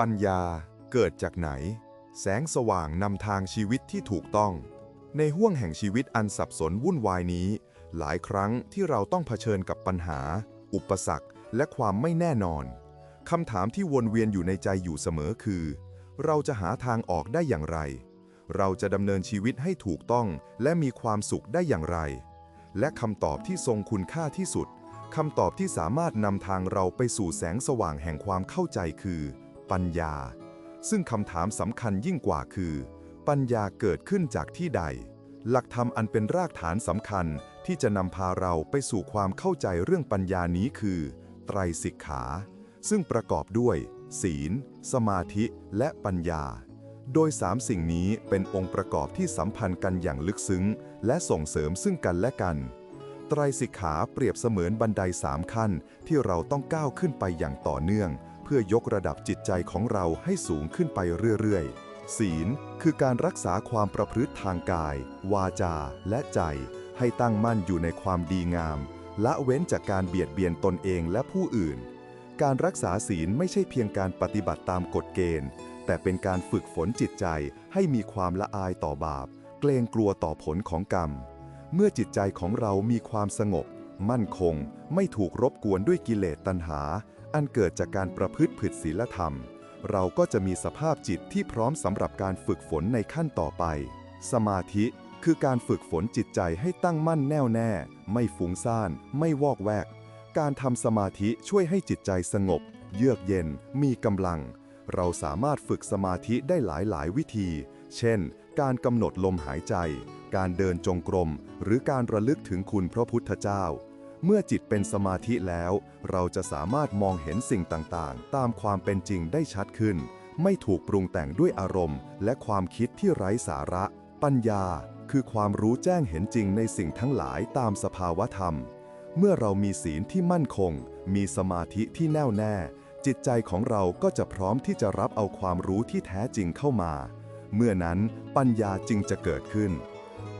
ปัญญาเกิดจากไหน แสงสว่างนำทางชีวิตที่ถูกต้อง ในห้วงแห่งชีวิตอันสับสนวุ่นวายนี้ หลายครั้งที่เราต้องเผชิญกับปัญหา อุปสรรค และความไม่แน่นอนคำถามที่วนเวียนอยู่ในใจอยู่เสมอคือ เราจะหาทางออกได้อย่างไร เราจะดำเนินชีวิตให้ถูกต้อง และมีความสุขได้อย่างไร และคำตอบที่ทรงคุณค่าที่สุดคำตอบที่สามารถนำทางเราไปสู่แสงสว่างแห่งความเข้าใจคือ ปัญญา ซึ่งคำถามสำคัญยิ่งกว่าคือ ปัญญาเกิดขึ้นจากที่ใด หลักธรรมอันเป็นรากฐานสำคัญที่จะนำพาเราไปสู่ความเข้าใจเรื่องปัญญานี้คือ ไตรสิกขา ซึ่งประกอบด้วย ศีล สมาธิและปัญญา โดยสามสิ่งนี้เป็นองค์ประกอบที่สัมพันธ์กันอย่างลึกซึ้ง และส่งเสริมซึ่งกันและกันไตรสิกขาเปรียบเสมือนบันไดสามขั้นที่เราต้องก้าวขึ้นไปอย่างต่อเนื่อง เพื่อยกระดับจิตใจของเราให้สูงขึ้นไปเรื่อยๆ ศีลคือการรักษาความประพฤติทางกาย วาจา และใจ ให้ตั้งมั่นอยู่ในความดีงาม ละเว้นจากการเบียดเบียนตนเองและผู้อื่น การรักษาศีลไม่ใช่เพียงการปฏิบัติตามกฎเกณฑ์ แต่เป็นการฝึกฝนจิตใจให้มีความละอายต่อบาป เกรงกลัวต่อผลของกรรม เมื่อจิตใจของเรามีความสงบ มั่นคง ไม่ถูกรบกวนด้วยกิเลสตัณหา อันเกิดจากการประพฤติผิดศีลธรรม เราก็จะมีสภาพจิตที่พร้อมสำหรับการฝึกฝนในขั้นต่อไป สมาธิคือการฝึกฝนจิตใจให้ตั้งมั่นแน่วแน่ ไม่ฟุ้งซ่าน ไม่วอกแวก การทำสมาธิช่วยให้จิตใจสงบ เยือกเย็น มีกำลัง เราสามารถฝึกสมาธิได้หลายหลายวิธี เช่น การกำหนดลมหายใจ การเดินจงกรม หรือการระลึกถึงคุณพระพุทธเจ้า เมื่อจิตเป็นสมาธิแล้ว เราจะสามารถมองเห็นสิ่งต่างๆ ตามความเป็นจริงได้ชัดขึ้น ไม่ถูกปรุงแต่งด้วยอารมณ์ และความคิดที่ไร้สาระ ปัญญา คือความรู้แจ้งเห็นจริงในสิ่งทั้งหลายตามสภาวธรรม เมื่อเรามีศีลที่มั่นคง มีสมาธิที่แน่วแน่ จิตใจของเราก็จะพร้อมที่จะรับเอาความรู้ที่แท้จริงเข้ามา เมื่อนั้นปัญญาจึงจะเกิดขึ้น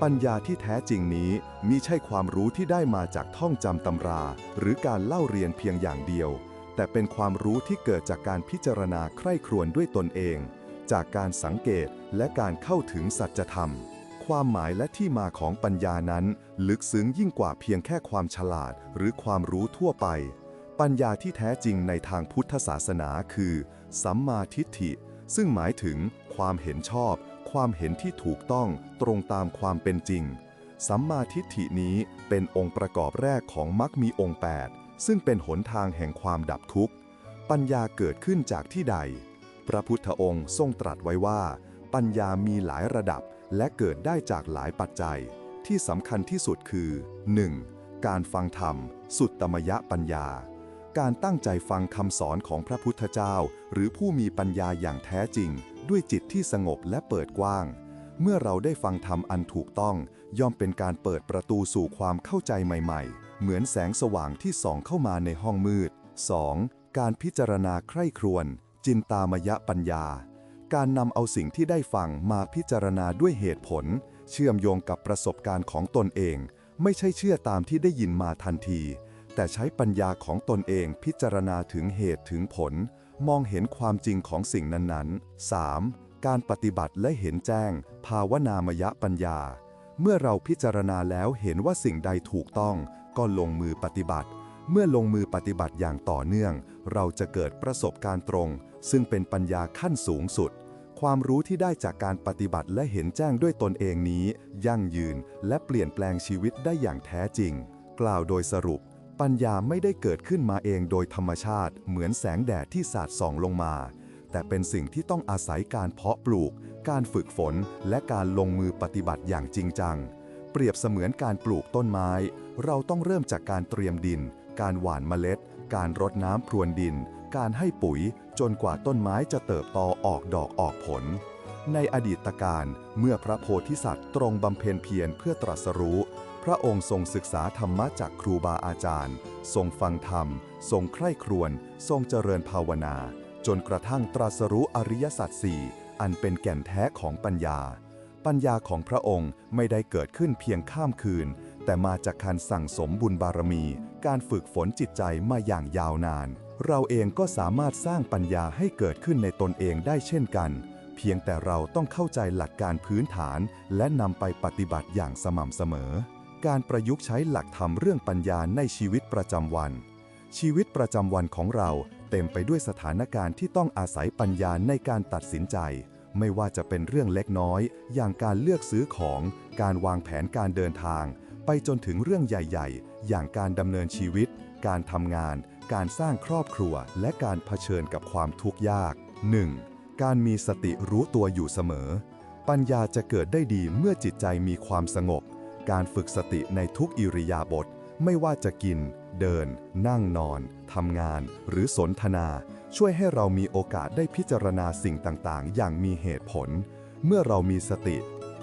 ปัญญาที่แท้จริงนี้มิใช่ความรู้ที่ได้มาจากท่องจำตำรา หรือการเล่าเรียนเพียงอย่างเดียว แต่เป็นความรู้ที่เกิดจากการพิจารณาใคร่ครวญด้วยตนเอง จากการสังเกตและการเข้าถึงสัจธรรม ความหมายและที่มาของปัญญานั้น ลึกซึ้งยิ่งกว่าเพียงแค่ความฉลาด หรือความรู้ทั่วไป ปัญญาที่แท้จริงในทางพุทธศาสนาคือ สัมมาทิฏฐิ ซึ่งหมายถึงความเห็นชอบ ความเห็นที่ถูกต้องตรงตามความเป็นจริง สัมมาทิฏฐินี้เป็นองค์ประกอบแรกของมรรคมีองค์ 8 ซึ่งเป็นหนทางแห่งความดับทุกข์ ปัญญาเกิดขึ้นจากที่ใด พระพุทธองค์ทรงตรัสไว้ว่า ปัญญามีหลายระดับและเกิดได้จากหลายปัจจัย ที่สำคัญที่สุดคือ 1. การฟังธรรม สุตตมยปัญญาการตั้งใจฟังคำสอนของพระพุทธเจ้า หรือผู้มีปัญญาอย่างแท้จริง ด้วยจิตที่สงบและเปิดกว้าง เมื่อเราได้ฟังธรรมอันถูกต้อง ย่อมเป็นการเปิดประตูสู่ความเข้าใจใหม่ ๆ เหมือนแสงสว่างที่ส่องเข้ามาในห้องมืด 2. การพิจารณาใคร่ครวญจินตามยปัญญา การนำเอาสิ่งที่ได้ฟังมาพิจารณาด้วยเหตุผล เชื่อมโยงกับประสบการณ์ของตนเอง ไม่ใช่เชื่อตามที่ได้ยินมาทันที แต่ใช้ปัญญาของตนเองพิจารณาถึงเหตุถึงผล มองเห็นความจริงของสิ่งนั้นๆ 3. การปฏิบัติและเห็นแจ้ง ภาวนามยปัญญา เมื่อเราพิจารณาแล้วเห็นว่าสิ่งใดถูกต้อง ก็ลงมือปฏิบัติ เมื่อลงมือปฏิบัติอย่างต่อเนื่อง เราจะเกิดประสบการณ์ตรง ซึ่งเป็นปัญญาขั้นสูงสุด ความรู้ที่ได้จากการปฏิบัติและเห็นแจ้งด้วยตนเองนี้ ยั่งยืนและเปลี่ยนแปลงชีวิตได้อย่างแท้จริง กล่าวโดยสรุป ปัญญาไม่ได้เกิดขึ้นมาเองโดยธรรมชาติ เหมือนแสงแดดที่สาดส่องลงมา แต่เป็นสิ่งที่ต้องอาศัยการเพาะปลูก การฝึกฝน และการลงมือปฏิบัติอย่างจริงจัง เปรียบเสมือนการปลูกต้นไม้ เราต้องเริ่มจากการเตรียมดิน การหว่านเมล็ด การรดน้ำพรวนดิน การให้ปุ๋ย จนกว่าต้นไม้จะเติบโตออกดอกออกผลในอดีตการ เมื่อพระโพธิสัตว์ตรงบำเพ็ญเพียรเพื่อตรัสรู้ พระองค์ทรงศึกษาธรรมะจากครูบาอาจารย์ ทรงฟังธรรม ทรงใคร่ครวญทรงเจริญภาวนา จนกระทั่งตรัสรู้อริยสัจสี่อันเป็นแก่นแท้ของปัญญา ปัญญาของพระองค์ไม่ได้เกิดขึ้นเพียงข้ามคืนแแต่มาจากการสั่งสมบุญบารมี การฝึกฝนจิตใจมาอย่างยาวนาน เราเองก็สามารถสร้างปัญญาให้เกิดขึ้นในตนเองได้เช่นกัน เพียงแต่เราต้องเข้าใจหลักการพื้นฐาน และนำไปปฏิบัติอย่างสม่ำเสมอ การประยุกต์ใช้หลักธรรมเรื่องปัญญาในชีวิตประจำวัน ชีวิตประจำวันของเราเต็มไปด้วยสถานการณ์ที่ต้องอาศัยปัญญาในการตัดสินใจ ไม่ว่าจะเป็นเรื่องเล็กน้อย อย่างการเลือกซื้อของ การวางแผนการเดินทาง ไปจนถึงเรื่องใหญ่ ๆ อย่างการดำเนินชีวิต การทำงาน การสร้างครอบครัว และการเผชิญกับความทุกข์ยาก 1. การมีสติรู้ตัวอยู่เสมอ ปัญญาจะเกิดได้ดีเมื่อจิตใจมีความสงบ การฝึกสติในทุกอิริยาบถไม่ว่าจะกิน เดิน นั่งนอน ทำงาน หรือสนทนา ช่วยให้เรามีโอกาสได้พิจารณาสิ่งต่างๆ อย่างมีเหตุผล เมื่อเรามีสติ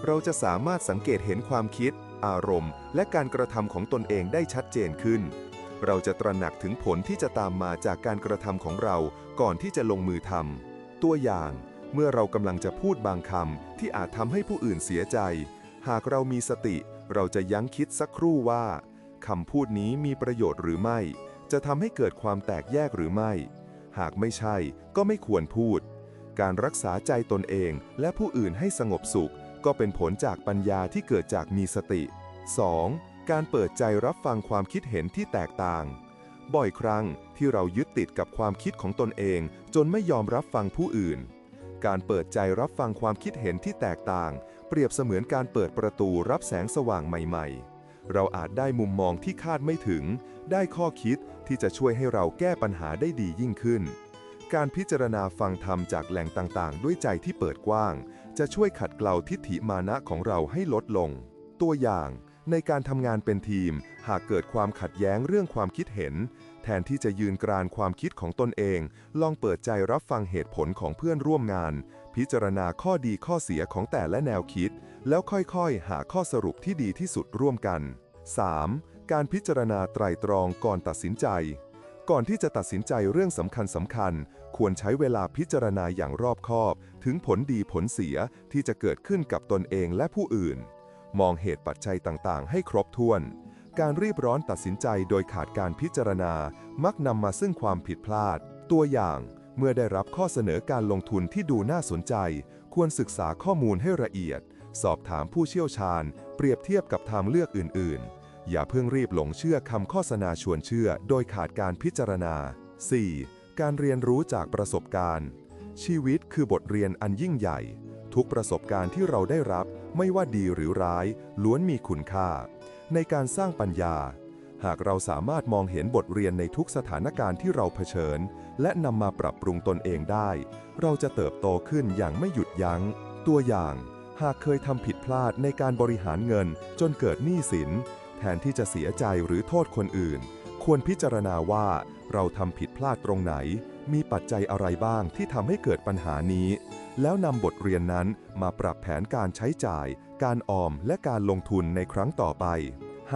เราจะสามารถสังเกตเห็นความคิด อารมณ์ และการกระทำของตนเองได้ชัดเจนขึ้น เราจะตระหนักถึงผลที่จะตามมาจากการกระทำของเราก่อนที่จะลงมือทำตัวอย่างเมื่อเรากำลังจะพูดบางคำที่อาจทำให้ผู้อื่นเสียใจ หากเรามีสติ เราจะยั้งคิดสักครู่ว่าคำพูดนี้มีประโยชน์หรือไม่ จะทำให้เกิดความแตกแยกหรือไม่ หากไม่ใช่ก็ไม่ควรพูด การรักษาใจตนเองและผู้อื่นให้สงบสุข ก็เป็นผลจากปัญญาที่เกิดจากมีสติ 2. การเปิดใจรับฟังความคิดเห็นที่แตกต่าง บ่อยครั้งที่เรายึดติดกับความคิดของตนเอง จนไม่ยอมรับฟังผู้อื่น การเปิดใจรับฟังความคิดเห็นที่แตกต่าง เปรียบเสมือนการเปิดประตูรับแสงสว่างใหม่ ๆ เราอาจได้มุมมองที่คาดไม่ถึง ได้ข้อคิดที่จะช่วยให้เราแก้ปัญหาได้ดียิ่งขึ้น การพิจารณาฟังธรรมจากแหล่งต่างๆ ด้วยใจที่เปิดกว้าง จะช่วยขัดเกลาทิฏฐิมานะของเราให้ลดลง ตัวอย่างในการทำงานเป็นทีม หากเกิดความขัดแย้งเรื่องความคิดเห็น แทนที่จะยืนกรานความคิดของตนเอง ลองเปิดใจรับฟังเหตุผลของเพื่อนร่วมงาน พิจารณาข้อดีข้อเสียของแต่ละแนวคิด แล้วค่อยๆ หาข้อสรุปที่ดีที่สุดร่วมกัน 3. การพิจารณาไตรตรองก่อนตัดสินใจ ก่อนที่จะตัดสินใจเรื่องสำคัญสำคัญ ควรใช้เวลาพิจารณาอย่างรอบคอบ ถึงผลดีผลเสียที่จะเกิดขึ้นกับตนเองและผู้อื่น มองเหตุปัจจัยต่างๆ ให้ครบถ้วน การรีบร้อนตัดสินใจโดยขาดการพิจารณา มักนำมาซึ่งความผิดพลาด ตัวอย่าง เมื่อได้รับข้อเสนอการลงทุนที่ดูน่าสนใจ ควรศึกษาข้อมูลให้ละเอียด สอบถามผู้เชี่ยวชาญ เปรียบเทียบกับทางเลือกอื่น ๆ อย่าเพิ่งรีบหลงเชื่อคำโฆษณาชวนเชื่อ โดยขาดการพิจารณา 4. การเรียนรู้จากประสบการณ์ ชีวิตคือบทเรียนอันยิ่งใหญ่ ทุกประสบการณ์ที่เราได้รับ ไม่ว่าดีหรือร้าย ล้วนมีคุณค่า ในการสร้างปัญญา หากเราสามารถมองเห็นบทเรียนในทุกสถานการณ์ที่เราเผชิญ และนำมาปรับปรุงตนเองได้ เราจะเติบโตขึ้นอย่างไม่หยุดยัง้ง ตัวอย่าง หากเคยทำผิดพลาดในการบริหารเงิน จนเกิดหนี้สิน แทนที่จะเสียใจหรือโทษคนอื่น ควรพิจารณาว่า เราทำผิดพลาดตรงไหน มีปัจจัยอะไรบ้างที่ทำให้เกิดปัญหานี้ แล้วนำบทเรียนนั้นมาปรับแผนการใช้จ่าย การออมและการลงทุนในครั้งต่อไป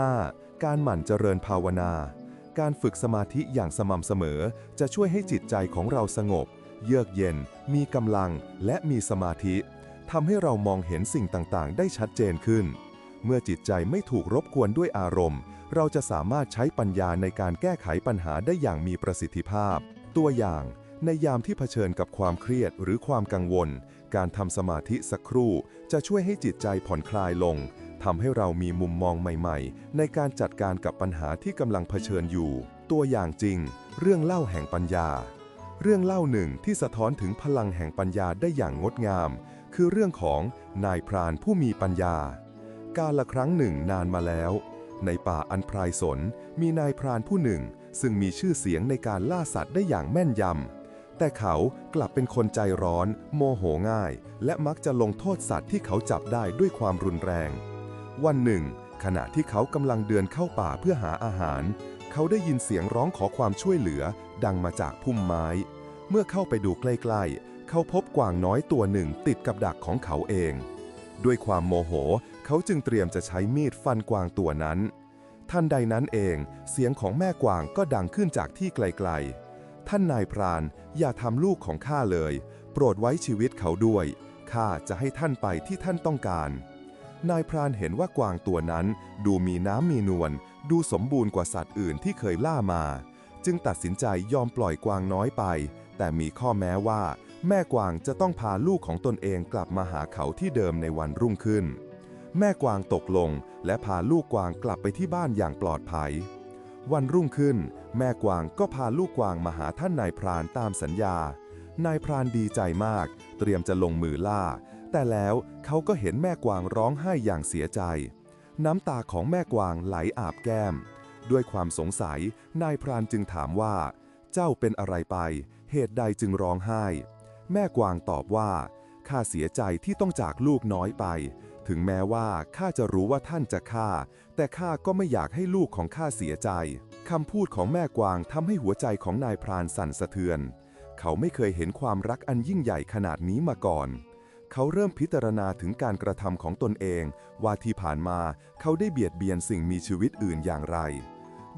5. การหมั่นเจริญภาวนา การฝึกสมาธิอย่างสม่ำเสมอ จะช่วยให้จิตใจของเราสงบ เยือกเย็น มีกำลังและมีสมาธิทำให้เรามองเห็นสิ่งต่างๆ ได้ชัดเจนขึ้น เมื่อจิตใจไม่ถูกรบกวนด้วยอารมณ์ เราจะสามารถใช้ปัญญาในการแก้ไขปัญหาได้อย่างมีประสิทธิภาพ ตัวอย่าง ในยามที่เผชิญกับความเครียดหรือความกังวล การทำสมาธิสักครู่ จะช่วยให้จิตใจผ่อนคลายลง ทำให้เรามีมุมมองใหม่ๆ ในการจัดการกับปัญหาที่กำลังเผชิญอยู่ ตัวอย่างจริง เรื่องเล่าแห่งปัญญา เรื่องเล่าหนึ่งที่สะท้อนถึงพลังแห่งปัญญาได้อย่างงดงาม คือเรื่องของนายพรานผู้มีปัญญา กาละครั้งหนึ่งนานมาแล้ว ในป่าอันพรายสน มีนายพรานผู้หนึ่ง ซึ่งมีชื่อเสียงในการล่าสัตว์ได้อย่างแม่นยำแต่เขากลับเป็นคนใจร้อน โมโหง่าย และมักจะลงโทษสัตว์ที่เขาจับได้ด้วยความรุนแรง วันหนึ่ง ขณะที่เขากำลังเดินเข้าป่าเพื่อหาอาหาร เขาได้ยินเสียงร้องขอความช่วยเหลือ ดังมาจากพุ่มไม้ เมื่อเข้าไปดูใกล้ๆ เขาพบกวางน้อยตัวหนึ่งติดกับดักของเขาเอง ด้วยความโมโห เขาจึงเตรียมจะใช้มีดฟันกวางตัวนั้น ทันใดนั้นเอง เสียงของแม่กวางก็ดังขึ้นจากที่ไกลๆ ท่านนายพรานอย่าทำลูกของข้าเลย โปรดไว้ชีวิตเขาด้วยข้าจะให้ท่านไปที่ท่านต้องการ นายพรานเห็นว่ากวางตัวนั้นดูมีน้ำมีนวล ดูสมบูรณ์กว่าสัตว์อื่นที่เคยล่ามา จึงตัดสินใจยอมปล่อยกวางน้อยไป แต่มีข้อแม้ว่า แม่กวางจะต้องพาลูกของตนเองกลับมาหาเขาที่เดิมในวันรุ่งขึ้น แม่กวางตกลง และพาลูกกวางกลับไปที่บ้านอย่างปลอดภัย วันรุ่งขึ้น แม่กวางก็พาลูกกวางมาหาท่านนายพรานตามสัญญา นายพรานดีใจมาก เตรียมจะลงมือล่า แต่แล้วเขาก็เห็นแม่กวางร้องไห้อย่างเสียใจ น้ำตาของแม่กวางไหลอาบแก้ม ด้วยความสงสัย นายพรานจึงถามว่า เจ้าเป็นอะไรไป เหตุใดจึงร้องไห้ แม่กวางตอบว่า ข้าเสียใจที่ต้องจากลูกน้อยไป ถึงแม้ว่าข้าจะรู้ว่าท่านจะฆ่า แต่ข้าก็ไม่อยากให้ลูกของข้าเสียใจคำพูดของแม่กวางทำให้หัวใจของนายพรานสั่นสะเทือน เขาไม่เคยเห็นความรักอันยิ่งใหญ่ขนาดนี้มาก่อน เขาเริ่มพิจารณาถึงการกระทำของตนเอง ว่าที่ผ่านมาเขาได้เบียดเบียนสิ่งมีชีวิตอื่นอย่างไร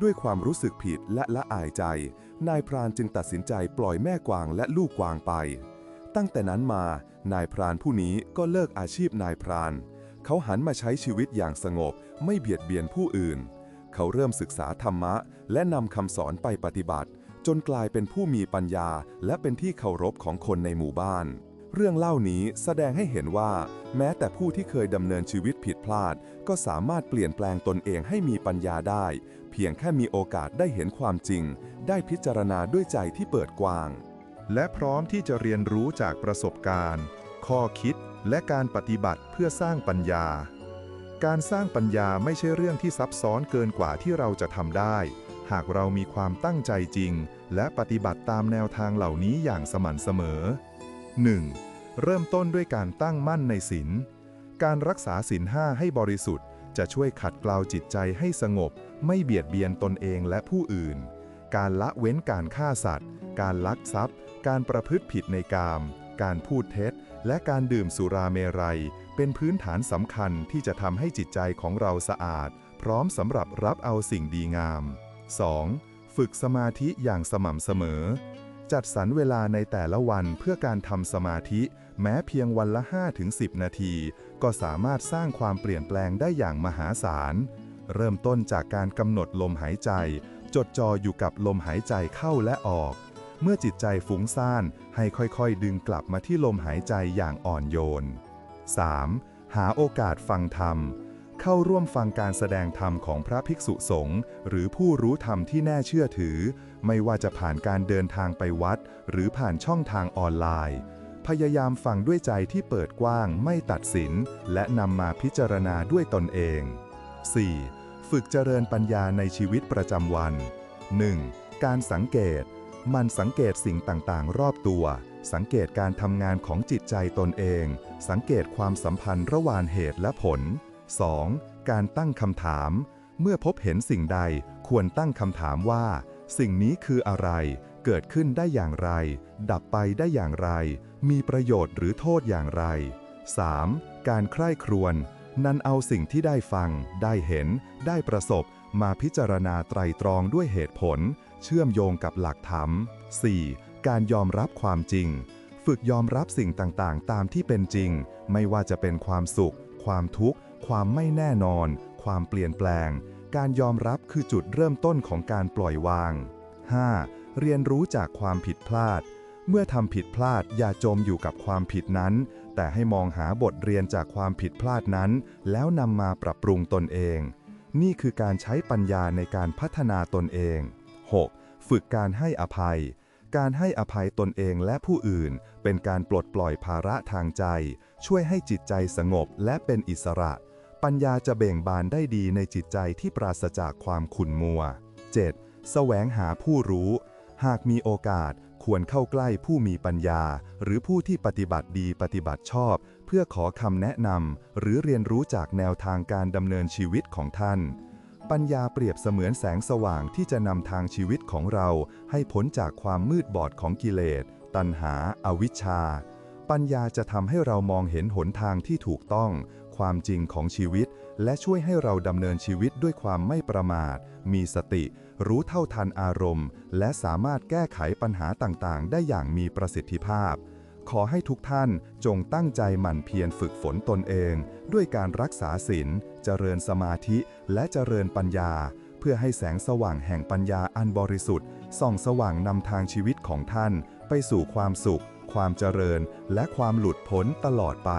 ด้วยความรู้สึกผิดและละอายใจ นายพรานจึงตัดสินใจปล่อยแม่กวางและลูกกวางไป ตั้งแต่นั้นมา นายพรานผู้นี้ก็เลิกอาชีพนายพราน เขาหันมาใช้ชีวิตอย่างสงบไม่เบียดเบียนผู้อื่น เขาเริ่มศึกษาธรรมะ และนำคำสอนไปปฏิบัติ จนกลายเป็นผู้มีปัญญา และเป็นที่เคารพของคนในหมู่บ้าน เรื่องเล่านี้แสดงให้เห็นว่า แม้แต่ผู้ที่เคยดำเนินชีวิตผิดพลาด ก็สามารถเปลี่ยนแปลงตนเองให้มีปัญญาได้ เพียงแค่มีโอกาสได้เห็นความจริง ได้พิจารณาด้วยใจที่เปิดกว้าง และพร้อมที่จะเรียนรู้จากประสบการณ์ ข้อคิดและการปฏิบัติเพื่อสร้างปัญญา การสร้างปัญญาไม่ใช่เรื่องที่ซับซ้อนเกินกว่าที่เราจะทำได้ หากเรามีความตั้งใจจริง และปฏิบัติตามแนวทางเหล่านี้อย่างสม่ำเสมอ 1. เริ่มต้นด้วยการตั้งมั่นในศีล การรักษาศีลห้าให้บริสุทธิ์ จะช่วยขัดเกลาจิตใจให้สงบ ไม่เบียดเบียนตนเองและผู้อื่น การละเว้นการฆ่าสัตว์ การลักทรัพย์ การประพฤติผิดในกาม การพูดเท็จ และการดื่มสุราเมรัย เป็นพื้นฐานสำคัญที่จะทำให้จิตใจของเราสะอาด พร้อมสำหรับรับเอาสิ่งดีงาม 2. ฝึกสมาธิอย่างสม่ำเสมอ จัดสรรเวลาในแต่ละวันเพื่อการทำสมาธิ แม้เพียงวันละ 5-10 นาที ก็สามารถสร้างความเปลี่ยนแปลงได้อย่างมหาศาล เริ่มต้นจากการกำหนดลมหายใจ จดจ่ออยู่กับลมหายใจเข้าและออก เมื่อจิตใจฟุ้งซ่านให้ค่อยๆ ดึงกลับมาที่ลมหายใจอย่างอ่อนโยน 3. หาโอกาสฟังธรรม เข้าร่วมฟังการแสดงธรรมของพระภิกษุสงฆ์หรือผู้รู้ธรรมที่แน่เชื่อถือ ไม่ว่าจะผ่านการเดินทางไปวัด หรือผ่านช่องทางออนไลน์ พยายามฟังด้วยใจที่เปิดกว้างไม่ตัดสิน และนำมาพิจารณาด้วยตนเอง 4. ฝึกเจริญปัญญาในชีวิตประจำวัน 1. การสังเกต มันสังเกตสิ่งต่างๆ รอบตัว สังเกตการทำงานของจิตใจตนเอง สังเกตความสัมพันธ์ระหว่างเหตุและผล 2. การตั้งคำถาม เมื่อพบเห็นสิ่งใดควรตั้งคำถามว่า สิ่งนี้คืออะไร เกิดขึ้นได้อย่างไร ดับไปได้อย่างไร มีประโยชน์หรือโทษอย่างไร 3. การใคร่ครวญนันเอาสิ่งที่ได้ฟัง ได้เห็น ได้ประสบ มาพิจารณาไตรตรองด้วยเหตุผล เชื่อมโยงกับหลักธรรม 4. การยอมรับความจริง ฝึกยอมรับสิ่งต่างๆ ตามที่เป็นจริง ไม่ว่าจะเป็นความสุข ความทุกข์ ความไม่แน่นอน ความเปลี่ยนแปลง การยอมรับคือจุดเริ่มต้นของการปล่อยวาง 5. เรียนรู้จากความผิดพลาด เมื่อทำผิดพลาดอย่าจมอยู่กับความผิดนั้น แต่ให้มองหาบทเรียนจากความผิดพลาดนั้น แล้วนำมาปรับปรุงตนเอง นี่คือการใช้ปัญญาในการพัฒนาตนเอง 6. ฝึกการให้อภัย การให้อภัยตนเองและผู้อื่น เป็นการปลดปล่อยภาระทางใจ ช่วยให้จิตใจสงบและเป็นอิสระ ปัญญาจะเบ่งบานได้ดีในจิตใจที่ปราศจากความขุ่นมัว 7. แสวงหาผู้รู้ หากมีโอกาสควรเข้าใกล้ผู้มีปัญญา หรือผู้ที่ปฏิบัติดีปฏิบัติชอบ เพื่อขอคำแนะนำหรือเรียนรู้จากแนวทางการดำเนินชีวิตของท่าน ปัญญาเปรียบเสมือนแสงสว่างที่จะนำทางชีวิตของเราให้พ้นจากความมืดบอดของกิเลส ตัณหาอาวิชชา ปัญญาจะทำให้เรามองเห็นหนทางที่ถูกต้อง ความจริงของชีวิต และช่วยให้เราดำเนินชีวิตด้วยความไม่ประมาท มีสติ รู้เท่าทันอารมณ์ และสามารถแก้ไขปัญหาต่างๆ ได้อย่างมีประสิทธิภาพ ขอให้ทุกท่านจงตั้งใจหมั่นเพียรฝึกฝนตนเอง ด้วยการรักษาศีลเจริญสมาธิและเจริญปัญญา เพื่อให้แสงสว่างแห่งปัญญาอันบริสุทธิ์ส่องสว่างนำทางชีวิตของท่าน ไปสู่ความสุขความเจริญและความหลุดพ้นตลอดไป